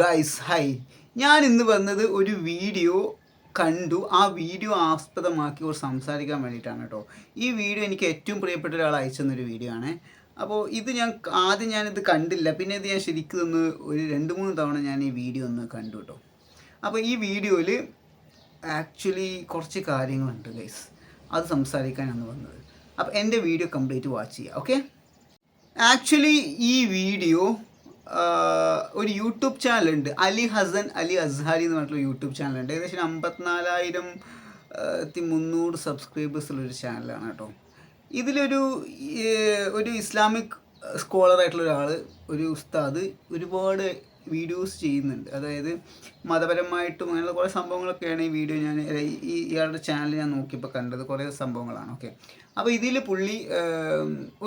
Guys high ഞാൻ ഇന്ന് വന്നത് ഒരു വീഡിയോ കണ്ടു. ആ വീഡിയോ ആസ്പദമാക്കി ഒരു സംസാരിക്കാൻ വേണ്ടിയിട്ടാണ് കേട്ടോ ഈ വീഡിയോ എനിക്ക് ഏറ്റവും പ്രിയപ്പെട്ട ഒരാൾ അയച്ചെന്നൊരു വീഡിയോ ആണ്. അപ്പോൾ ഇത് ഞാൻ ആദ്യം ഞാനിത് കണ്ടില്ല. പിന്നെ ഇത് ഞാൻ ശരിക്കും ഒന്ന് ഒരു രണ്ട് മൂന്ന് തവണ ഞാൻ ഈ വീഡിയോ ഒന്ന് കണ്ടു കേട്ടോ അപ്പോൾ ഈ വീഡിയോയിൽ ആക്ച്വലി കുറച്ച് കാര്യങ്ങളുണ്ട് ഗൈസ് അത് സംസാരിക്കാനാണ് വന്നത്. അപ്പോൾ എന്റെ വീഡിയോ കംപ്ലീറ്റ് വാച്ച് ചെയ്യുക ഓക്കെ ആക്ച്വലി ഈ വീഡിയോ ഒരു യൂട്യൂബ് ചാനലുണ്ട്. അലി ഹസൻ അലി അസ്ഹാരി എന്ന് പറഞ്ഞിട്ടുള്ള യൂട്യൂബ് ചാനലുണ്ട്. ഏകദേശം അമ്പത്തിനാലായിരം ത്തി മുന്നൂറ് സബ്സ്ക്രൈബേഴ്സ് ഉള്ളൊരു ചാനലാണ് കേട്ടോ. ഇതിലൊരു ഒരു ഇസ്ലാമിക് സ്കോളറായിട്ടുള്ള ഒരാൾ ഒരു ഉസ്താദ് ഒരുപാട് വീഡിയോസ് ചെയ്യുന്നുണ്ട്. അതായത് മതപരമായിട്ടും അങ്ങനെയുള്ള കുറേ സംഭവങ്ങളൊക്കെയാണ് ഈ വീഡിയോ ഞാൻ ഈ ഇയാളുടെ ചാനൽ ഞാൻ നോക്കിയപ്പോൾ കണ്ടത്. കുറേ സംഭവങ്ങളാണ്. ഓക്കെ അപ്പോൾ ഇതിൽ പുള്ളി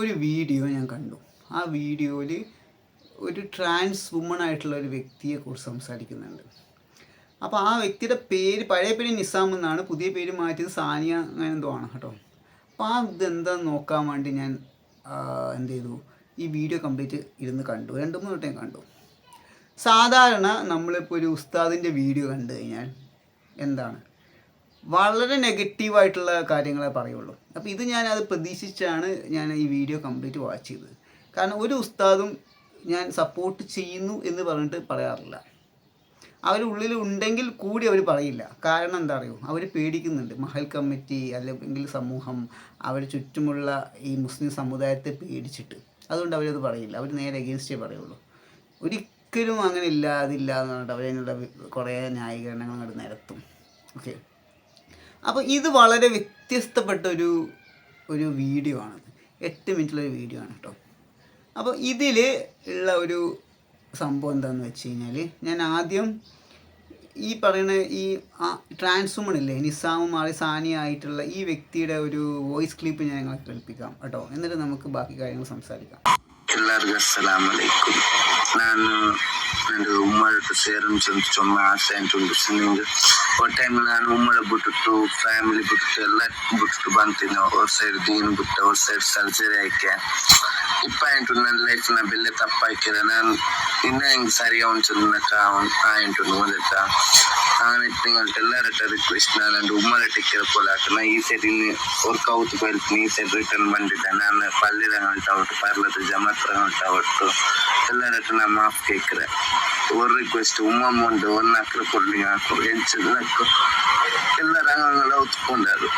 ഒരു വീഡിയോ ഞാൻ കണ്ടു. ആ വീഡിയോയിൽ ഒരു ട്രാൻസ് വുമൺ ആയിട്ടുള്ള ഒരു വ്യക്തിയെക്കുറിച്ച് സംസാരിക്കുന്നുണ്ട്. അപ്പോൾ ആ വ്യക്തിയുടെ പേര് പഴയ പേര് നിസാം എന്നാണ് പുതിയ പേര് മാറ്റിയത് സാനിയ അങ്ങനെ എന്തോ ആണ് കേട്ടോ. അപ്പോൾ ആ ഇതെന്താന്ന് നോക്കാൻ വേണ്ടി ഞാൻ എന്ത് ചെയ്തു? ഈ വീഡിയോ കംപ്ലീറ്റ് ഇരുന്ന് കണ്ടു. രണ്ട് മൂന്ന് വട്ടം കണ്ടു. സാധാരണ നമ്മളിപ്പോൾ ഒരു ഉസ്താദിന്റെ വീഡിയോ കണ്ടു കഴിഞ്ഞാൽ എന്താണ്? വളരെ നെഗറ്റീവായിട്ടുള്ള കാര്യങ്ങളെ പറയുള്ളൂ. അപ്പോൾ ഇത് ഞാൻ അത് പ്രതീക്ഷിച്ചാണ് ഞാൻ ഈ വീഡിയോ കംപ്ലീറ്റ് വാച്ച് ചെയ്തത്. കാരണം ഒരു ഉസ്താദും ഞാൻ സപ്പോർട്ട് ചെയ്യുന്നു എന്ന് പറഞ്ഞിട്ട് പറയാറില്ല. അവർ ഉള്ളിൽ ഉണ്ടെങ്കിൽ കൂടി അവർ പറയില്ല. കാരണം എന്താ അറിയോ? അവർ പേടിക്കുന്നുണ്ട്. മഹൽ കമ്മിറ്റി അല്ലെങ്കിൽ സമൂഹം അവർ ചുറ്റുമുള്ള ഈ മുസ്ലിം സമുദായത്തെ പേടിച്ചിട്ട്. അതുകൊണ്ട് അവരത് പറയില്ല. അവർ നേരെ എഗെയിൻസ്റ്റേ പറയുള്ളൂ. ഒരിക്കലും അങ്ങനെ ഇല്ല അതില്ല എന്ന് പറഞ്ഞിട്ട് അവരതിനുള്ള കുറേ ന്യായീകരണങ്ങൾ അങ്ങോട്ട് നിരത്തും. ഓക്കെ അപ്പോൾ ഇത് വളരെ വ്യത്യസ്തപ്പെട്ട ഒരു ഒരു വീഡിയോ ആണ് എട്ട് മിനിറ്റുള്ള ഒരു വീഡിയോ ആണ് കേട്ടോ അപ്പോൾ ഇതിൽ ഉള്ള ഒരു സംഭവം എന്താണെന്ന് വെച്ച് കഴിഞ്ഞാൽ ഞാൻ ആദ്യം ഈ പറയുന്ന ഈ ട്രാൻസ്വുമൺ ഇല്ലേ നിസാമും മാറി സാനിയ ആയിട്ടുള്ള ഈ വ്യക്തിയുടെ ഒരു വോയിസ് ക്ലിപ്പ് ഞാൻ ഞങ്ങളെ കേൾപ്പിക്കാം കേട്ടോ എന്നിട്ട് നമുക്ക് ബാക്കി കാര്യങ്ങൾ സംസാരിക്കാം ಎಲ್ಲರಿಗೂ ಅಸ್ಸಲಾಮ್ ಅಲೈಕುಮ್ ನಾನು ನಂದು ಉಮ್ಮಳ ಸೇರಂ ಚೊಮ್ಮೆ ಆಸೆ ಉಂಟು ನಿಂಗೆ ಒ ಟೈಮ್ ನಾನು ಉಮ್ಮಳ ಬಿಟ್ಟಿಟ್ಟು ಫ್ಯಾಮಿಲಿ ಬಿಟ್ಟಿಟ್ಟು ಎಲ್ಲ ಬಿಟ್ಟಿಟ್ಟು ಬಂತೀನಿ ಅವ್ರ ಸೈಡ್ ದೀನ್ ಬಿಟ್ಟು ಅವ್ರ ಸೈಡ್ ಸರ್ಜರಿ ಆಯ್ಕೆ ఇప్ప అంటుడు నన్ను లైఫ్ నా బిల్లె తప్ప ఇక్కడ నన్ను నిన్న ఇంక సరిగా ఉంచుందక్క అంటుండు మొదట ಆನೆಟ್ ನಿಂಗಲ್ಟ ಎಲ್ಲರಟ ರಿಕ್ವೆಸ್ಟ್ ನಾನು ಉಮ್ಮರಟ ಕೇಳ್ಕೊಳಾಕ ನಾ ಈ ಸೈಡ್ ಇಲ್ಲಿ ವರ್ಕ್ ಔಟ್ ಬರ್ತೀನಿ ಈ ಸೈಡ್ ರಿಟರ್ನ್ ಬಂದಿದ್ದೆ ನಾನು ಪಲ್ಯದಾಗ ಹೊಂಟ ಒಟ್ಟು ಪರ್ಲದ ಜಮತ್ರ ಹೊಂಟ ಒಟ್ಟು ಎಲ್ಲರಟ ನಾ ಮಾಫ್ ಕೇಕ್ರೆ ஒரு ரிக்வெஸ்ட் உமா மூண்டு ஒன்று அக்கறை பொருள் ஆக்கும் எல்லாரும் அவங்கள ஒத்துக்கொண்டாரு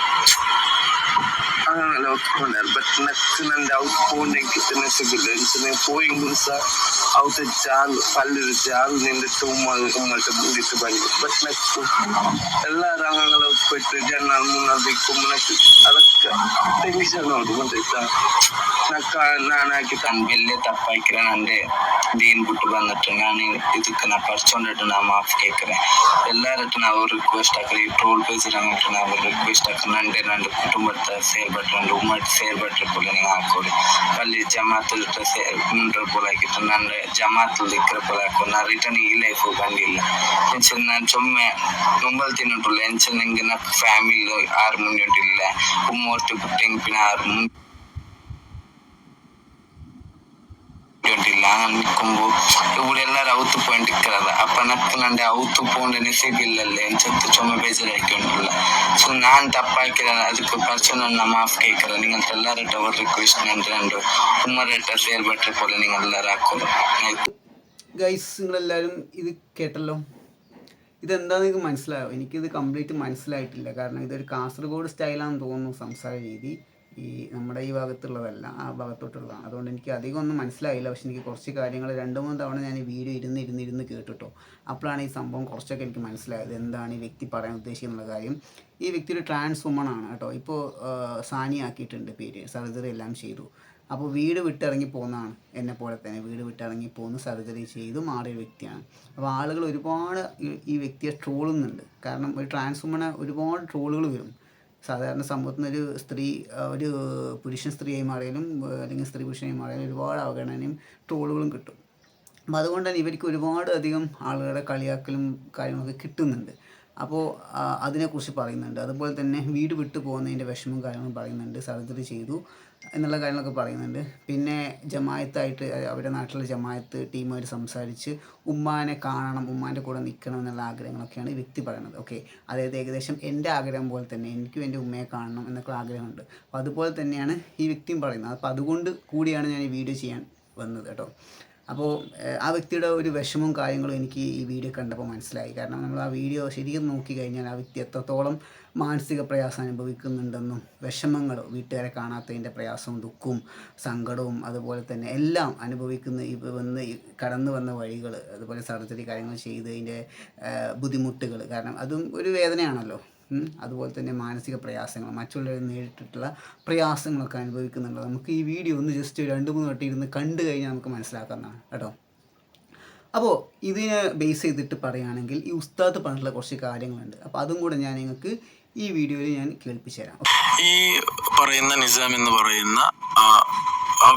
ಹಾಕು ಹೆಂಚು ಎಲ್ಲರ ಅಂಗಂಗೆಲ್ಲ ಒತ್ಕೊಂಡಾರು ಅಂಗಂಗೆಲ್ಲ ಒತ್ಕೊಂಡಾರು ಬಟ್ ನಕ್ಕು ನಂದು ಔಟ್ ಪೋಂಡೆಂಕಿತ್ತನೆ ಸಿಗಲ್ಲ ಎಂಚನೆ ಪೋಯಿಂಗ್ ಸಹ ಅವತ್ತು ಜಾಲು ಪಲ್ಲಿದ ಜಾಲು ನಿಂದಿಟ್ಟು ಉಮ್ಮ ಉಮ್ಮಟ ಮುಂದಿಟ್ಟು ಬಂದು ಬಟ್ ನಕ್ಕು ಎಲ್ಲ ರಂಗಗಳ ಒತ್ಬಿಟ್ಟು ಜನ ಮುನ್ನ ದಿಕ್ಕು ಮುನಕ್ಕೆ ಅದಕ್ಕೆ ಟೆನ್ಷನ್ ಉಂಟು ಗೊತ್ತಾಯ್ತಾ ನಕ್ಕ ನಾನು ಹಾಕಿ ತನ್ನ ಬೆಲ್ಲೆ ತಪ್ಪಾಯ್ಕಿರ ನಂದೆ ದೀನ್ ಬಿಟ್ಟು ಬಂದಿಟ್ಟು ನಾನು ಇದಕ್ಕೆ ನಾ ಪರ್ಚೊಂಡಿಟ್ಟು ನಾ ಮಾಫ್ ಕೇಕ್ರೆ ಎಲ್ಲರಟ್ಟು ನಾವು ರಿಕ್ವೆಸ್ಟ್ ಹಾಕ್ರಿ ಟೋಲ್ ಬೇಸಿರಂಗಿಟ್ಟು ನಾವು ರಿಕ್ವೆಸ್ಟ್ ಹಾಕಿ ನಂಡೆ ನಂದು ಕುಟುಂಬದ ಸೇರ್ಬಟ್ಟು ನಂದು ಉಮ್ಮಟ್ಟು ಸೇರ್ಬಟ್ರೆ ಕೂಡ ನೀವು ಹಾಕೊಡಿ ಅಲ್ಲಿ ಜಮಾತು ಸೇರ್ ಮುಂಡ್ರ ಬೋಲಾಕಿತ್ತು ನಂದು ಜಮಾತು ದಿಕ್ಕರ ಬೋಲಾಕು ನಾ ರಿಟರ್ನ್ ಈ ಲೈಫ್ ಬಂದಿಲ್ಲ ಎಂಚನ್ ನಾನು ಚೊಮ್ಮೆ ಮುಂಬಲ್ ತಿನ್ನುಂಟುಲ್ಲ ಎಂಚನ್ ನಂಗೆ ನಾ ಫ್ಯಾಮಿಲಿ ಆರು ಮುಂದೆ ಉಂಟಿಲ್ಲ ಉಮ್ಮೊಟ್ಟು ಬಿಟ್ಟೆಂಪಿನ ಆರು ಮುಂದೆ ನಾನು ಅನ್ಕೊಂಬು ಇವಳೆಲ್ಲ ಅವತ್ತು ಪಾಯಿಂಟ್ ಇಕ್ಕರದ ಅಪ್ಪ ನಕ್ಕನಂಡೆ ಅವತ್ತು ಪೋಂಡೆ ನಿಸಗಿಲ್ಲಲ್ಲೇ ಎಂಚತ್ತು ಚೊಮ್ಮೆ ಬೇಜಾರು സോ ഞാൻ ನಾನು ತಪ್ಪಾಕಿರ ಅದಕ್ಕೆ ಪರ್ಸನ್ ನಮ್ಮ ಮಾಫ್ ಕೇಕರ ನಿಂಗಂತ ಎಲ್ಲರ ಡಬಲ್ ರಿಕ್ವೆಸ್ಟ್ ನಂಟು ഉമ്മ ലെറ്റർ ഷെയർ നിങ്ങൾ എല്ലാവരും ഇത് കേട്ടല്ലോ? ഇതെന്താണെന്ന് നിങ്ങൾക്ക് മനസ്സിലായോ? എനിക്കിത് കംപ്ലീറ്റ് മനസ്സിലായിട്ടില്ല. കാരണം ഇതൊരു കാസർഗോഡ് സ്റ്റൈലാണെന്ന് തോന്നുന്നു സംസാര രീതി. ഈ നമ്മുടെ ഈ ഭാഗത്തുള്ളതല്ല ആ ഭാഗത്തോട്ടുള്ളതാണ്. അതുകൊണ്ട് എനിക്ക് അധികം ഒന്നും മനസ്സിലായില്ല. പക്ഷെ എനിക്ക് കുറച്ച് കാര്യങ്ങൾ രണ്ട് മൂന്ന് തവണ ഞാൻ ഈ വീഡിയോ ഇരുന്ന് ഇരുന്ന് ഇരുന്ന് കേട്ടിട്ടോ. അപ്പോഴാണ് ഈ സംഭവം കുറച്ചൊക്കെ എനിക്ക് മനസ്സിലായത്. എന്താണ് ഈ വ്യക്തി പറയാൻ ഉദ്ദേശിക്കുന്ന കാര്യം. ഈ വ്യക്തി ഒരു ട്രാൻസ് വുമൺ ആണ് കേട്ടോ. ഇപ്പോൾ സാനി ആക്കിയിട്ടുണ്ട് പേര്. സർജറി എല്ലാം ചെയ്തു. അപ്പോൾ വീട് വിട്ടിറങ്ങി പോകുന്നതാണ് എന്നെ പോലെ തന്നെ. വീട് വിട്ടിറങ്ങി പോകുന്നു സർജറി ചെയ്തു മാറിയ വ്യക്തിയാണ്. അപ്പോൾ ആളുകൾ ഒരുപാട് ഈ- വ്യക്തിയെ ട്രോളുന്നുണ്ട്. കാരണം ഒരു ട്രാൻസ് വുമണ് ഒരുപാട് ട്രോളുകൾ വരും. സാധാരണ സമൂഹത്തിൽ ഒരു സ്ത്രീ ഒരു പുരുഷൻ സ്ത്രീയായി മാറിയാലും അല്ലെങ്കിൽ സ്ത്രീ പുരുഷനായി മാറിയാലും ഒരുപാട് അവഗണനയും ട്രോളുകളും കിട്ടും. അപ്പോൾ അതുകൊണ്ട് തന്നെ ഇവർക്ക് ഒരുപാട് അധികം ആളുകളുടെ കളിയാക്കലും കാര്യങ്ങളൊക്കെ കിട്ടുന്നുണ്ട്. അപ്പോൾ അതിനെക്കുറിച്ച് പറയുന്നുണ്ട്. അതുപോലെ തന്നെ വീട് വിട്ടു പോകുന്നതിന്റെ വിഷമവും കാര്യങ്ങളും പറയുന്നുണ്ട്. സർജറി ചെയ്തു. എന്നുള്ള കാര്യങ്ങളൊക്കെ പറയുന്നുണ്ട്. പിന്നെ ജമായത്തായിട്ട് അവരുടെ നാട്ടിലെ ജമായത്ത് ടീമായിട്ട് സംസാരിച്ച് ഉമ്മാനെ കാണണം ഉമ്മാന്റെ കൂടെ നിൽക്കണം എന്നുള്ള ആഗ്രഹങ്ങളൊക്കെയാണ് ഈ വ്യക്തി പറയുന്നത്. ഓക്കെ അതായത് ഏകദേശം എന്റെ ആഗ്രഹം പോലെ തന്നെ എനിക്കും എന്റെ ഉമ്മയെ കാണണം എന്നൊക്കെ ആഗ്രഹമുണ്ട്. അപ്പോൾ അതുപോലെ തന്നെയാണ് ഈ വ്യക്തിയും പറയുന്നത്. അപ്പോൾ അതുകൊണ്ട് കൂടിയാണ് ഞാൻ ഈ വീഡിയോ ചെയ്യാൻ വന്നത് കേട്ടോ. അപ്പോൾ ആ വ്യക്തിയുടെ ഒരു വിഷമവും കാര്യങ്ങളും എനിക്ക് ഈ വീഡിയോ കണ്ടപ്പോൾ മനസ്സിലായി. കാരണം നമ്മൾ ആ വീഡിയോ ശരിക്കും നോക്കി കഴിഞ്ഞാൽ ആ വ്യക്തി എത്രത്തോളം മാനസിക പ്രയാസം അനുഭവിക്കുന്നുണ്ടെന്നും വിഷമങ്ങൾ വീട്ടുകാരെ കാണാത്തതിന്റെ പ്രയാസവും ദുഃഖവും സങ്കടവും അതുപോലെ തന്നെ എല്ലാം അനുഭവിക്കുന്ന ഈ വന്ന് കടന്നു വന്ന വഴികൾ അതുപോലെ സർജറി കാര്യങ്ങൾ ചെയ്തതിന്റെ ബുദ്ധിമുട്ടുകൾ. കാരണം അതും ഒരു വേദനയാണല്ലോ. അതുപോലെ തന്നെ മാനസിക പ്രയാസങ്ങൾ മറ്റുള്ളവർ നേരിട്ടിട്ടുള്ള പ്രയാസങ്ങളൊക്കെ അനുഭവിക്കുന്നുണ്ട് നമുക്ക് ഈ വീഡിയോ ഒന്ന് ജസ്റ്റ് രണ്ട് മൂന്ന് വട്ടം ഇരുന്ന് കണ്ടു കഴിഞ്ഞാൽ നമുക്ക് മനസ്സിലാക്കുന്നതാണ് കേട്ടോ. അപ്പോൾ ഇതിനെ ബേസ് ചെയ്തിട്ട് പറയുകയാണെങ്കിൽ ഈ ഉസ്താദ് പറഞ്ഞിട്ടുള്ള കുറച്ച് കാര്യങ്ങളുണ്ട്. അപ്പോൾ അതും കൂടെ ഞാൻ നിങ്ങൾക്ക് ഈ വീഡിയോയിൽ ഞാൻ കേൾപ്പിച്ചു തരാം ഈ പറയുന്ന നിസാം എന്ന് പറയുന്ന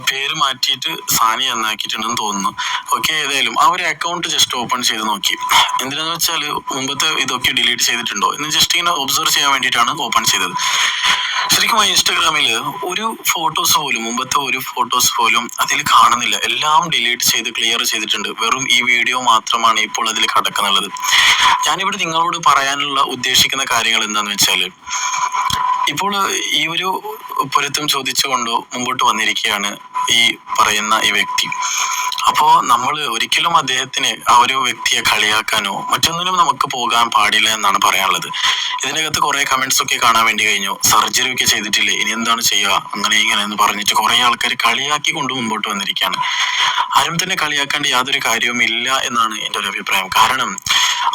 പേര് മാറ്റിയിട്ട് സാനി എന്നാക്കിയിട്ടുണ്ടെന്ന് തോന്നുന്നു. ഓക്കെ ഏതായാലും ആ ഒരു അക്കൗണ്ട് ജസ്റ്റ് ഓപ്പൺ ചെയ്ത് നോക്കി. എന്തിനാന്ന് വെച്ചാൽ മുമ്പത്തെ ഇതൊക്കെ ഡിലീറ്റ് ചെയ്തിട്ടുണ്ടോ എന്ന് ജസ്റ്റ് ഇങ്ങനെ ഒബ്സർവ് ചെയ്യാൻ വേണ്ടിയിട്ടാണ് ഓപ്പൺ ചെയ്തത്. ശരിക്കും ഇൻസ്റ്റാഗ്രാമിൽ ഒരു ഫോട്ടോസ് പോലും മുമ്പത്തെ ഒരു ഫോട്ടോസ് പോലും അതിൽ കാണുന്നില്ല. എല്ലാം ഡിലീറ്റ് ചെയ്ത് ക്ലിയർ ചെയ്തിട്ടുണ്ട്. വെറും ഈ വീഡിയോ മാത്രമാണ് ഇപ്പോൾ അതിൽ കിടക്കുന്നുള്ളത്. ഞാനിവിടെ നിങ്ങളോട് പറയാനുള്ള ഉദ്ദേശിക്കുന്ന കാര്യങ്ങൾ എന്താണെന്ന് വെച്ചാൽ ഇപ്പോൾ ഈ ഒരു പൊരുത്തം ചോദിച്ചുകൊണ്ട് മുമ്പോട്ട് വന്നിരിക്കുകയാണ് ഈ പറയുന്ന ഈ വ്യക്തി. അപ്പോ നമ്മൾ ഒരിക്കലും അദ്ദേഹത്തിന് ആ ഒരു വ്യക്തിയെ കളിയാക്കാനോ മറ്റൊന്നിനും നമുക്ക് പോകാൻ പാടില്ല എന്നാണ് പറയാനുള്ളത്. ഇതിനകത്ത് കുറെ കമന്റ്സ് ഒക്കെ കാണാൻ വേണ്ടി കഴിഞ്ഞു. സർജറി ഒക്കെ ചെയ്തിട്ടില്ലേ? ഇനി എന്താണ് ചെയ്യുക? അങ്ങനെ ഇങ്ങനെ എന്ന് പറഞ്ഞിട്ട് കുറെ ആൾക്കാർ കളിയാക്കി കൊണ്ട് മുമ്പോട്ട് വന്നിരിക്കുകയാണ്. ആരും തന്നെ കളിയാക്കേണ്ട യാതൊരു കാര്യവും ഇല്ല എന്നാണ് എന്റെ ഒരു അഭിപ്രായം. കാരണം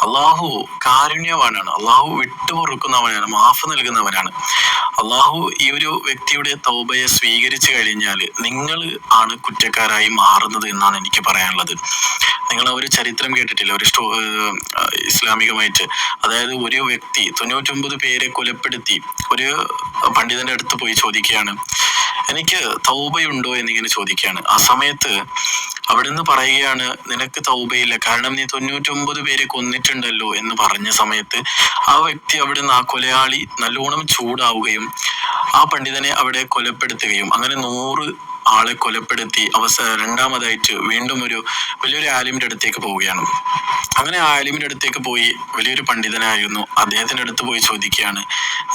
അള്ളാഹു കാരുണ്യവാനാണ്. അള്ളാഹു വിട്ടുപൊറുക്കുന്നവനാണ് മാഫ് നൽകുന്നവനാണ്. അള്ളാഹു ഈ ഒരു വ്യക്തിയുടെ തൗബയെ സ്വീകരിച്ചു കഴിഞ്ഞാൽ നിങ്ങൾ ആണ് കുറ്റക്കാരായി മാറുന്നത് എന്നാണ് എനിക്ക് പറയാനുള്ളത്. നിങ്ങൾ ഒരു ചരിത്രം കേട്ടിട്ടില്ല? ഒരു സ്റ്റോ ഇസ്ലാമികമായിട്ട്. അതായത് ഒരു വ്യക്തി തൊണ്ണൂറ്റൊമ്പത് പേരെ കൊലപ്പെടുത്തി ഒരു പണ്ഡിതന്റെ അടുത്ത് പോയി ചോദിക്കുകയാണ്. എനിക്ക് തൗബയുണ്ടോ? എന്നിങ്ങനെ ചോദിക്കുകയാണ്. ആ സമയത്ത് അവിടുന്ന് പറയുകയാണ് നിനക്ക് തൗബയില്ല. കാരണം നീ തൊണ്ണൂറ്റൊമ്പത് പേരെ കൊന്നിട്ടുണ്ടല്ലോ. എന്ന് പറഞ്ഞ സമയത്ത് ആ വ്യക്തി അവിടുന്ന് ആ കൊലയാളി നല്ലോണം ചൂടാവുകയും ആ പണ്ഡിതനെ അവിടെ കൊലപ്പെടുത്തുകയും അങ്ങനെ നൂറ് ആളെ കൊലപ്പെടുത്തി അവസ രണ്ടാമതായിട്ട് വീണ്ടും ഒരു വലിയൊരു ആലിമിന്റെ അടുത്തേക്ക് പോവുകയാണ്. അങ്ങനെ ആ ആലിമിന്റെ അടുത്തേക്ക് പോയി വലിയൊരു പണ്ഡിതനായിരുന്നു. അദ്ദേഹത്തിന്റെ അടുത്ത് പോയി ചോദിക്കുകയാണ്.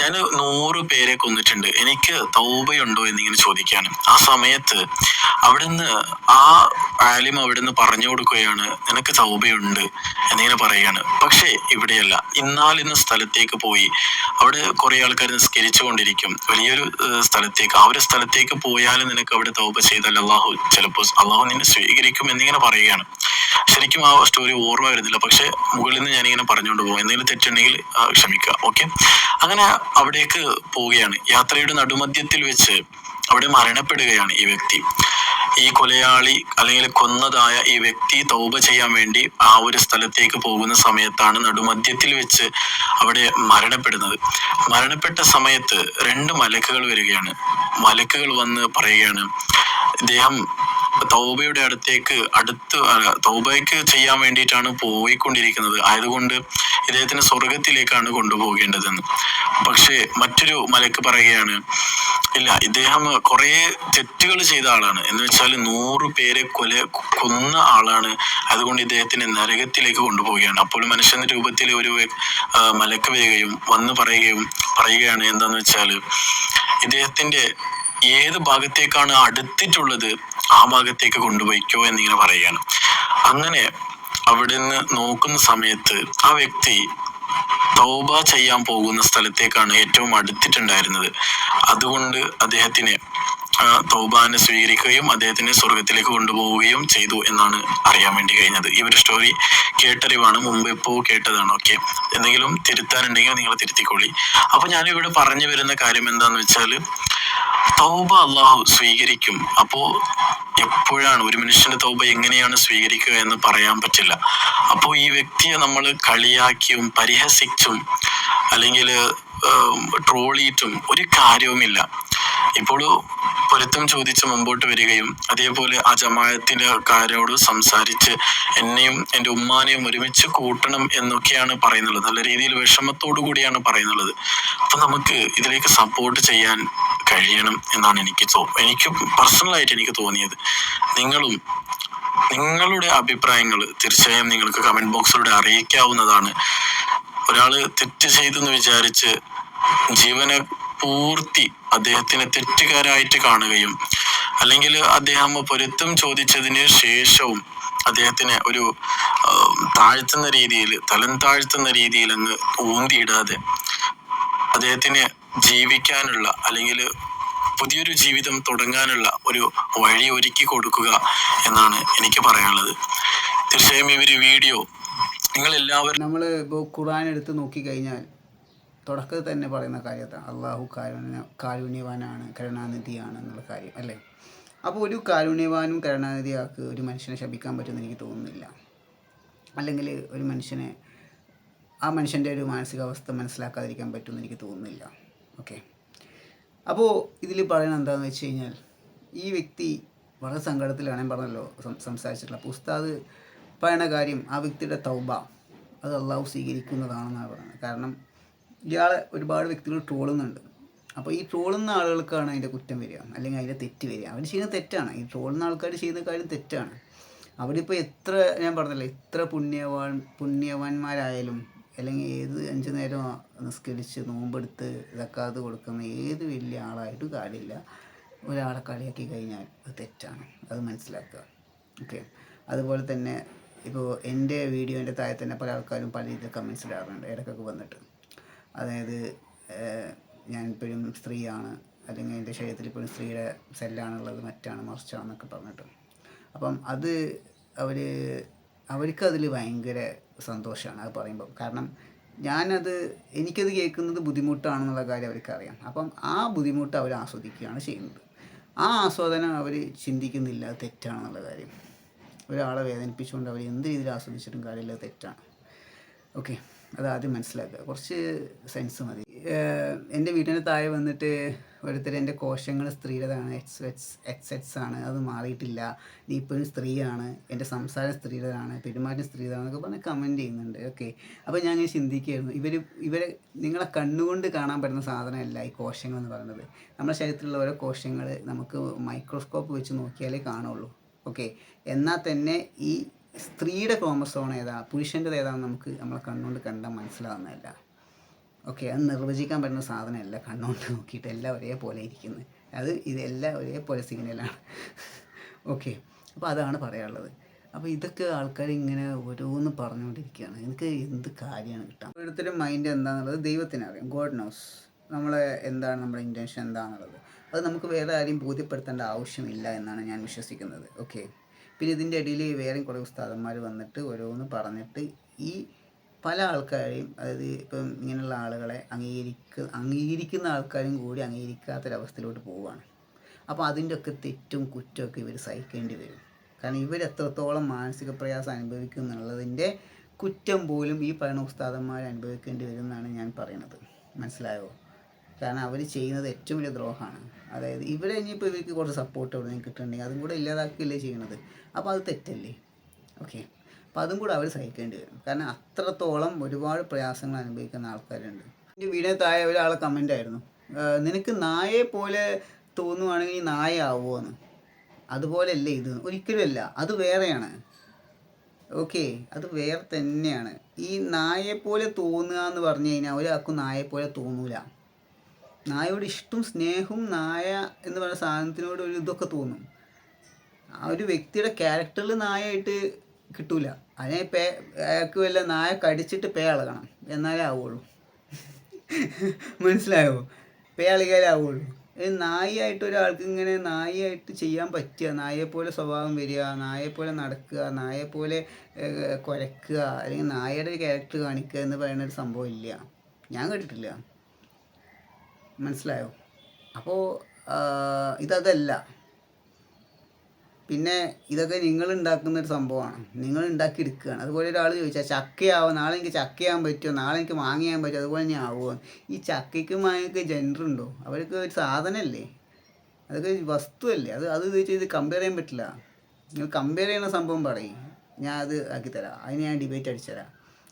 ഞാൻ നൂറ് പേരെ കൊന്നിട്ടുണ്ട്. എനിക്ക് തൗബയുണ്ടോ എന്നിങ്ങനെ ചോദിക്കുകയാണ്. ആ സമയത്ത് അവിടുന്ന് ആ ആലിം അവിടുന്ന് പറഞ്ഞു കൊടുക്കുകയാണ് നിനക്ക് തൗബയുണ്ട് എന്നിങ്ങനെ പറയുകയാണ്. പക്ഷേ ഇവിടെയല്ല. ഇന്നാലിന്ന സ്ഥലത്തേക്ക് പോയി. അവിടെ കുറെ ആൾക്കാർ നിസ്കരിച്ചു കൊണ്ടിരിക്കും വലിയൊരു സ്ഥലത്തേക്ക്. ആ ഒരു സ്ഥലത്തേക്ക് പോയാൽ നിനക്ക് അവിടെ തൗബ ചെയ്താൽ അള്ളാഹു ചിലപ്പോൾ അള്ളാഹു നിന്നെ സ്വീകരിക്കും എന്നിങ്ങനെ പറയുകയാണ്. ശരിക്കും ആ സ്റ്റോറി ഓർമ്മ വരുന്നില്ല. പക്ഷെ മുകളിൽ നിന്ന് ഞാനിങ്ങനെ പറഞ്ഞുകൊണ്ട് പോകും. എന്തെങ്കിലും തെറ്റുണ്ടെങ്കിൽ ക്ഷമിക്കുക. ഓക്കെ അങ്ങനെ അവിടേക്ക് പോവുകയാണ്. യാത്രയുടെ നടുമധ്യത്തിൽ വെച്ച് അവിടെ മരണപ്പെടുകയാണ് ഈ വ്യക്തി. ഈ കൊലയാളി അല്ലെങ്കിൽ കൊന്നതായ ഈ വ്യക്തി തൗബ ചെയ്യാൻ വേണ്ടി ആ ഒരു സ്ഥലത്തേക്ക് പോകുന്ന സമയത്താണ് നടുമധ്യത്തിൽ വെച്ച് അവിടെ മരണപ്പെടുന്നത്. മരണപ്പെട്ട സമയത്ത് രണ്ട് മലക്കുകൾ വരികയാണ്. മലക്കുകൾ വന്ന് പറയുകയാണ് ഇദ്ദേഹം തൗബയുടെ അടുത്തേക്ക് അടുത്ത് തൗബയ്ക്ക് ചെയ്യാൻ വേണ്ടിയിട്ടാണ് പോയിക്കൊണ്ടിരിക്കുന്നത്. ആയതുകൊണ്ട് ഇദ്ദേഹത്തിന് സ്വർഗത്തിലേക്കാണ് കൊണ്ടുപോകേണ്ടതെന്ന്. പക്ഷേ മറ്റൊരു മലക്ക് പറയുകയാണ് ഇല്ല ഇദ്ദേഹം കുറേ തെറ്റുകൾ ചെയ്ത ആളാണ്. എന്ന് വെച്ചാൽ നൂറ് പേരെ കൊല കൊന്ന ആളാണ്. അതുകൊണ്ട് ഇദ്ദേഹത്തിനെ നരകത്തിലേക്ക് കൊണ്ടുപോവുകയാണ്. അപ്പോൾ മനുഷ്യൻ രൂപത്തിൽ ഒരു മലക്ക് വരികയും വന്ന് പറയുകയും പറയുകയാണ് എന്താന്ന് വെച്ചാൽ ഇദ്ദേഹത്തിന്റെ ഏത് ഭാഗത്തേക്കാണ് അടുത്തിട്ടുള്ളത് ആ ഭാഗത്തേക്ക് കൊണ്ടുപോയിക്കോ എന്നിങ്ങനെ പറയുകയാണ്. അങ്ങനെ അവിടുന്ന് നോക്കുന്ന സമയത്ത് ആ വ്യക്തി തൗബ ചെയ്യാൻ പോകുന്ന സ്ഥലത്തേക്കാണ് ഏറ്റവും അടുത്തിട്ടുണ്ടായിരുന്നത്. അതുകൊണ്ട് അദ്ദേഹത്തിനെ തൗബാനെ സ്വീകരിക്കുകയും അദ്ദേഹത്തിനെ സ്വർഗത്തിലേക്ക് കൊണ്ടുപോവുകയും ചെയ്തു എന്നാണ് അറിയാൻ വേണ്ടി കഴിഞ്ഞത്. ഈ ഒരു സ്റ്റോറി കേട്ടറിവാണ്. മുമ്പ് എപ്പോ കേട്ടതാണ്. ഓക്കെ എന്തെങ്കിലും തിരുത്താനുണ്ടെങ്കിൽ നിങ്ങൾ തിരുത്തിക്കൊള്ളി അപ്പൊ ഞാനിവിടെ പറഞ്ഞു വരുന്ന കാര്യം എന്താന്ന് വെച്ചാൽ തൗബ അള്ളാഹു സ്വീകരിക്കും. അപ്പോ എപ്പോഴാണ് ഒരു മനുഷ്യന്റെ തൗബ എങ്ങനെയാണ് സ്വീകരിക്കുക എന്ന് പറയാൻ പറ്റില്ല. അപ്പോൾ ഈ വ്യക്തിയെ നമ്മൾ കളിയാക്കിയും പരിഹസിച്ചും അല്ലെങ്കിൽ ട്രോളിയിട്ടും ഒരു കാര്യവുമില്ല. ഇപ്പോൾ പൊരുത്തം ചോദിച്ച് മുമ്പോട്ട് വരികയും അതേപോലെ ആ ജമായത്തിന്റെ കാരോട് സംസാരിച്ച് എന്നെയും എന്റെ ഉമ്മാനെയും ഒരുമിച്ച് കൂട്ടണം എന്നൊക്കെയാണ് പറയുന്നുള്ളത് നല്ല രീതിയിൽ വിഷമത്തോടു കൂടിയാണ് പറയുന്നുള്ളത് അപ്പൊ നമുക്ക് ഇതിലേക്ക് സപ്പോർട്ട് ചെയ്യാൻ കഴിയണം എന്നാണ് എനിക്ക് തോ എനിക്ക് പേഴ്സണലായിട്ട് എനിക്ക് തോന്നിയത്. നിങ്ങളും നിങ്ങളുടെ അഭിപ്രായങ്ങൾ തീർച്ചയായും നിങ്ങൾക്ക് കമന്റ് ബോക്സിലൂടെ അറിയിക്കാവുന്നതാണ്. ഒരാൾ തെറ്റ് ചെയ്തെന്ന് വിചാരിച്ച് ജീവനെ പൂർത്തി അദ്ദേഹത്തിനെ തെറ്റുകാരായിട്ട് കാണുകയും അല്ലെങ്കിൽ അദ്ദേഹം പൊരുത്തം ചോദിച്ചതിന് ശേഷവും അദ്ദേഹത്തിനെ ഒരു താഴ്ത്തുന്ന രീതിയിൽ തലം താഴ്ത്തുന്ന രീതിയിൽ അങ്ങ് ഊന്തിയിടാതെ അദ്ദേഹത്തിന് ജീവിക്കാനുള്ള അല്ലെങ്കിൽ പുതിയൊരു ജീവിതം തുടങ്ങാനുള്ള ഒരു വഴി ഒരുക്കി കൊടുക്കുക എന്നാണ് എനിക്ക് പറയാനുള്ളത്. തീർച്ചയായും ഒരു വീഡിയോ നിങ്ങൾ എല്ലാവരും നമ്മൾ ഇപ്പോൾ ഖുർആൻ എടുത്ത് നോക്കിക്കഴിഞ്ഞാൽ തുടക്കത്തിൽ തന്നെ പറയുന്ന കാര്യത്താണ്. അള്ളാഹു കാരുണ്യ കാരുണ്യവാനാണ് കരുണാനിധിയാണ് എന്നുള്ള കാര്യം അല്ലേ? അപ്പോൾ ഒരു കാരുണ്യവാനും കരുണാനിധിയാക്ക് ഒരു മനുഷ്യനെ ശപിക്കാൻ പറ്റുമെന്ന് എനിക്ക് തോന്നുന്നില്ല. അല്ലെങ്കിൽ ഒരു മനുഷ്യനെ ആ മനുഷ്യന്റെ ഒരു മാനസികാവസ്ഥ മനസ്സിലാക്കാതിരിക്കാൻ പറ്റുമെന്ന് എനിക്ക് തോന്നുന്നില്ല. ഓക്കെ? അപ്പോൾ ഇതിൽ പറയുന്നത് എന്താണെന്ന് വെച്ച് കഴിഞ്ഞാൽ ഈ വ്യക്തി വളരെ സങ്കടത്തിലാണ് ഞാൻ പറഞ്ഞല്ലോ സംസാരിച്ചിട്ടുള്ള അപ്പോൾ ഉസ്താദ് പറയണ കാര്യം ആ വ്യക്തിയുടെ തൗബ അത് അള്ളാഹു സ്വീകരിക്കുന്നതാണെന്നാണ് പറയുന്നത്. കാരണം ഇയാളെ ഒരുപാട് വ്യക്തികൾ ട്രോളുന്നുണ്ട്. അപ്പോൾ ഈ ട്രോളുന്ന ആളുകൾക്കാണ് അതിന്റെ കുറ്റം വരിക. അല്ലെങ്കിൽ അതിന്റെ തെറ്റ് വരിക. അവർ ചെയ്യുന്ന തെറ്റാണ്. ഈ ട്രോളുന്ന ആൾക്കാർ ചെയ്യുന്ന കാര്യം തെറ്റാണ്. അവരിപ്പോൾ എത്ര ഞാൻ പറഞ്ഞല്ലോ എത്ര പുണ്യവാൻ പുണ്യവാന്മാരായാലും അല്ലെങ്കിൽ ഏത് അഞ്ച് നേരം നിസ്കരിച്ച് നോമ്പെടുത്ത് ഇതക്കാത്ത് കൊടുക്കുന്ന ഏത് വലിയ ആളായിട്ടും കാര്യമില്ല. ഒരാളെ കളിയാക്കി കഴിഞ്ഞാൽ അത് തെറ്റാണ്. അത് മനസ്സിലാക്കുക. ഓക്കെ? അതുപോലെ തന്നെ ഇപ്പോൾ എന്റെ വീഡിയോന്റെ താഴെ തന്നെ പല ആൾക്കാരും പല രീതിയിൽ കമൻസ് ഇടാറുണ്ട്. ഇടയ്ക്കൊക്കെ വന്നിട്ട്. അതായത് ഞാൻ ഇപ്പോഴും സ്ത്രീയാണ്. അല്ലെങ്കിൽ എന്റെ ശരീരത്തിൽ ഇപ്പോഴും സ്ത്രീയുടെ സെല്ലാണുള്ളത് മറ്റാണ് മറിച്ചാണെന്നൊക്കെ പറഞ്ഞിട്ട്. അപ്പം അത് അവർ അവർക്ക് അതിൽ ഭയങ്കര സന്തോഷമാണ് അത് പറയുമ്പോൾ കാരണം ഞാനത് എനിക്കത് കേൾക്കുന്നത് ബുദ്ധിമുട്ടാണെന്നുള്ള കാര്യം അവർക്കറിയാം. അപ്പം ആ ബുദ്ധിമുട്ട് അവർ ആസ്വദിക്കുകയാണ് ചെയ്യുന്നത്. ആ ആസ്വാദനം അവർ ചിന്തിക്കുന്നില്ല തെറ്റാണെന്നുള്ള കാര്യം. ഒരാളെ വേദനിപ്പിച്ചുകൊണ്ട് അവർ എന്ത് രീതിയിൽ ആസ്വദിച്ചിട്ടും കാര്യമില്ല തെറ്റാണ്. ഓക്കെ. അത് ആദ്യം മനസ്സിലാക്കുക. കുറച്ച് സെൻസ് മതി. എന്റെ വീടിന്റെ താഴെ വന്നിട്ട് ഓരോരുത്തർ എന്റെ കോശങ്ങൾ സ്ത്രീയുടേതാണ്. എക്സ് എക്സ് എക്സ് എക്സ് ആണ്. അത് മാറിയിട്ടില്ല. നീ ഇപ്പോഴും സ്ത്രീയാണ്. എന്റെ സംസാരം സ്ത്രീയുടേതാണ്. പെരുമാറ്റം സ്ത്രീയുടേതാണെന്നൊക്കെ പറഞ്ഞ് കമന്റ് ചെയ്യുന്നുണ്ട്. ഓക്കെ. അപ്പോൾ ഞാൻ ഇങ്ങനെ ചിന്തിക്കുകയായിരുന്നു. ഇവർ ഇവരെ നിങ്ങളെ കണ്ണുകൊണ്ട് കാണാൻ പറ്റുന്ന സാധനമല്ല ഈ കോശങ്ങൾ എന്ന് പറയുന്നത്. നമ്മുടെ ശരീരത്തിലുള്ള ഓരോ കോശങ്ങൾ നമുക്ക് മൈക്രോസ്കോപ്പ് വെച്ച് നോക്കിയാലേ കാണുള്ളൂ. ഓക്കെ. എന്നാൽ തന്നെ ഈ സ്ത്രീയുടെ ക്രോമസോൺ ഏതാ? പുരുഷന്റെത് ഏതാണെന്ന് നമുക്ക് നമ്മളെ കണ്ണുകൊണ്ട് കണ്ടാൽ മനസ്സിലാവുന്നതല്ല. ഓക്കെ അത് നിർവചിക്കാൻ പറ്റുന്ന സാധനമല്ല കണ്ണുകൊണ്ട് നോക്കിയിട്ട് എല്ലാം ഒരേപോലെ ഇരിക്കുന്നത്. അത് ഇതെല്ലാം ഒരേപോലെ സിഗ്നലാണ്. ഓക്കെ അപ്പോൾ അതാണ് പറയാനുള്ളത്. അപ്പോൾ ഇതൊക്കെ ആൾക്കാർ ഇങ്ങനെ ഓരോന്ന് പറഞ്ഞുകൊണ്ടിരിക്കുകയാണ്. എനിക്ക് എന്ത് കാര്യമാണ് കിട്ടാൻ? ഓരോരുത്തരും മൈൻഡ് എന്താണെന്നുള്ളത് ദൈവത്തിന് അറിയാം ഗോഡ് നോസ് നമ്മളെ എന്താണ് നമ്മുടെ ഇന്റൻഷൻ എന്താണെന്നുള്ളത് അത് നമുക്ക് വേറെ ആരെയും ബോധ്യപ്പെടുത്തേണ്ട ആവശ്യമില്ല എന്നാണ് ഞാൻ വിശ്വസിക്കുന്നത്. ഓക്കെ. പിന്നെ ഇതിന്റെ ഇടയിൽ വേറെയും കുറേ ഉസ്താദന്മാർ വന്നിട്ട് ഓരോന്ന് പറഞ്ഞിട്ട് ഈ പല ആൾക്കാരെയും അതായത് ഇപ്പം ഇങ്ങനെയുള്ള ആളുകളെ അംഗീകരിക്ക അംഗീകരിക്കുന്ന ആൾക്കാരും കൂടി അംഗീകരിക്കാത്തൊരവസ്ഥയിലോട്ട് പോവുകയാണ്. അപ്പോൾ അതിന്റെ ഒക്കെ തെറ്റും കുറ്റമൊക്കെ ഇവർ സഹിക്കേണ്ടി വരും. കാരണം ഇവർ എത്രത്തോളം മാനസിക പ്രയാസം അനുഭവിക്കും എന്നുള്ളതിന്റെ കുറ്റം പോലും ഈ പറയുന്ന ഉസ്താദന്മാർ അനുഭവിക്കേണ്ടി വരും എന്നാണ് ഞാൻ പറയുന്നത്. മനസ്സിലായോ? കാരണം അവർ ചെയ്യുന്നത് ഏറ്റവും വലിയ ദ്രോഹമാണ്. അതായത് ഇവിടെ ഇനിയിപ്പോൾ ഇവർക്ക് കുറച്ച് സപ്പോർട്ട് എവിടെ നിന്ന് കിട്ടുന്നുണ്ടെങ്കിൽ അതും കൂടെ ഇല്ലാതാക്കുകയല്ലേ ചെയ്യണത്. അപ്പോൾ അത് തെറ്റല്ലേ? ഓക്കെ അപ്പോൾ അതും കൂടെ അവർ സഹിക്കേണ്ടി വരും. കാരണം അത്രത്തോളം ഒരുപാട് പ്രയാസങ്ങൾ അനുഭവിക്കുന്ന ആൾക്കാരുണ്ട്. എന്റെ വീടിന് താഴെ ഒരാളെ കമന്റ് ആയിരുന്നു. നിനക്ക് നായയെ പോലെ തോന്നുവാണെങ്കിൽ നായ ആവുമോ എന്ന്. അതുപോലെയല്ലേ ഇത്. ഒരിക്കലും അല്ല അത് വേറെയാണ്. ഓക്കെ അത് വേറെ തന്നെയാണ്. ഈ നായയെ പോലെ തോന്നുക എന്ന് പറഞ്ഞു കഴിഞ്ഞാൽ ഒരാൾക്കും നായയെ പോലെ തോന്നൂല. നായയോട് ഇഷ്ടവും സ്നേഹവും നായ എന്ന് പറയുന്ന സാധനത്തിനോട് ഒരു ഇതൊക്കെ തോന്നും. ആ ഒരു വ്യക്തിയുടെ ക്യാരക്ടറിൽ നായയായിട്ട് കിട്ടൂല. അതിനെ പേ അയാൾക്ക് വല്ല നായ കടിച്ചിട്ട് പേ അളകണം. എന്നാലേ ആവുള്ളൂ. മനസ്സിലായോ? പേ അളികാലേ ആവുള്ളൂ. ഈ നായിയായിട്ട് ഒരാൾക്ക് ഇങ്ങനെ നായിയായിട്ട് ചെയ്യാൻ പറ്റുക നായയെ പോലെ സ്വഭാവം വരിക നായയെ പോലെ നടക്കുക നായയെ പോലെ ഏഹ്, കുരക്കുക അല്ലെങ്കിൽ നായയുടെ ഒരു ക്യാരക്ടർ കാണിക്കുക എന്ന് പറയുന്ന ഒരു സംഭവം ഇല്ല. ഞാൻ കേട്ടിട്ടില്ല. മനസ്സിലായോ? അപ്പോൾ ഇതതല്ല. പിന്നെ ഇതൊക്കെ നിങ്ങൾ ഉണ്ടാക്കുന്ന ഒരു സംഭവമാണ്. നിങ്ങൾ ഉണ്ടാക്കി എടുക്കുകയാണ് അതുപോലെ ഒരാൾ ചോദിച്ചാൽ ചക്കയാവും? നാളെ എനിക്ക് ചക്കയാൻ പറ്റുമോ? നാളെ എനിക്ക് മാങ്ങയാൻ പറ്റുമോ? അതുപോലെ ഞാൻ ആവുമോ? ഈ ചക്കയ്ക്കും മാങ്ങയ്ക്ക് ജെൻഡർ ഉണ്ടോ? അവർക്ക് ഒരു സാധനമല്ലേ അതൊക്കെ വസ്തുവല്ലേ? അത് അത് വെച്ച് ഇത് കമ്പയർ ചെയ്യാൻ പറ്റില്ല. നിങ്ങൾ കമ്പയർ ചെയ്യുന്ന സംഭവം പറയും. ഞാൻ അത് ആക്കി തരാം. അതിന് ഞാൻ ഡിബേറ്റ് അടിച്ചുതരാം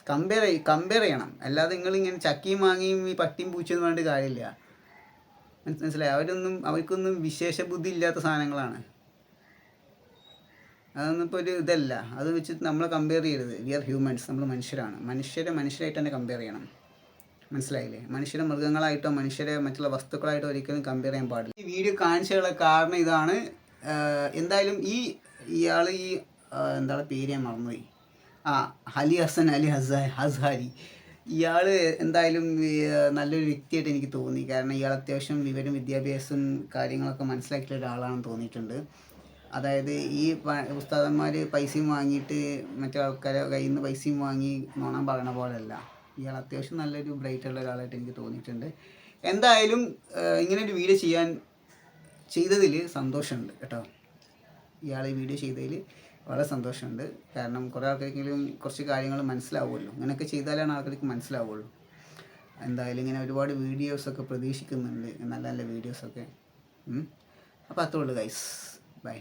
കമ്പയർ കമ്പയർ ചെയ്യണം. അല്ലാതെ നിങ്ങൾ ഇങ്ങനെ ചക്കയും മാങ്ങയും ഈ പട്ടിയും പൂച്ചയും പറഞ്ഞിട്ട് കാര്യമില്ല. മനസ്സിലായി? അവരൊന്നും അവർക്കൊന്നും വിശേഷ ബുദ്ധി ഇല്ലാത്ത സാധനങ്ങളാണ്. അതൊന്നും ഇപ്പോൾ ഒരു ഇതല്ല. അത് വെച്ചിട്ട് നമ്മളെ കമ്പയർ ചെയ്യരുത്. വി ആർ ഹ്യൂമൻസ് നമ്മൾ മനുഷ്യരാണ്. മനുഷ്യരെ മനുഷ്യരായിട്ട് തന്നെ കമ്പയർ ചെയ്യണം. മനസ്സിലായില്ലേ? മനുഷ്യരെ മൃഗങ്ങളായിട്ടോ മനുഷ്യരെ മറ്റുള്ള വസ്തുക്കളായിട്ടോ ഒരിക്കലും കമ്പയർ ചെയ്യാൻ പാടില്ല. ഈ വീഡിയോ കാണിച്ചുള്ള കാരണം ഇതാണ്. എന്തായാലും ഈ ഇയാൾ ഈ എന്താണ് പേര് ഞാൻ മറന്നുപോയി. ആ അലി ഹസൻ അലി ഹസ ഹസാരി. ഇയാൾ എന്തായാലും നല്ലൊരു വ്യക്തിയായിട്ട് എനിക്ക് തോന്നി. കാരണം ഇയാൾ അത്യാവശ്യം വിവരം വിദ്യാഭ്യാസം കാര്യങ്ങളൊക്കെ മനസ്സിലാക്കിയ ഒരാളാണെന്ന് തോന്നിയിട്ടുണ്ട്. അതായത് ഈ ഉസ്താദന്മാർ പൈസയും വാങ്ങിയിട്ട് മറ്റേ ആൾക്കാരെ കയ്യിൽ നിന്ന് പൈസയും വാങ്ങി നോണം പറയണ പോലെയല്ല. ഇയാൾ അത്യാവശ്യം നല്ലൊരു ബ്രൈറ്റ് ഉള്ള ഒരാളായിട്ട് എനിക്ക് തോന്നിയിട്ടുണ്ട്. എന്തായാലും ഇങ്ങനെ ഒരു വീഡിയോ ചെയ്യാൻ ചെയ്തതിൽ സന്തോഷമുണ്ട് കേട്ടോ. ഇയാൾ ഈ വീഡിയോ ചെയ്തതിൽ വളരെ സന്തോഷമുണ്ട്. കാരണം കുറേ ആൾക്കാർക്കെങ്കിലും കുറച്ച് കാര്യങ്ങൾ മനസ്സിലാവുമല്ലോ. ഇങ്ങനെയൊക്കെ ചെയ്താലാണ് ആൾക്കാർക്ക് മനസ്സിലാവുള്ളൂ. എന്തായാലും ഇങ്ങനെ ഒരുപാട് വീഡിയോസൊക്കെ പ്രതീക്ഷിക്കുന്നുണ്ട്. നല്ല നല്ല വീഡിയോസൊക്കെ അപ്പോൾ അത്രേ ഉള്ളൂ ഗൈസ് ബൈ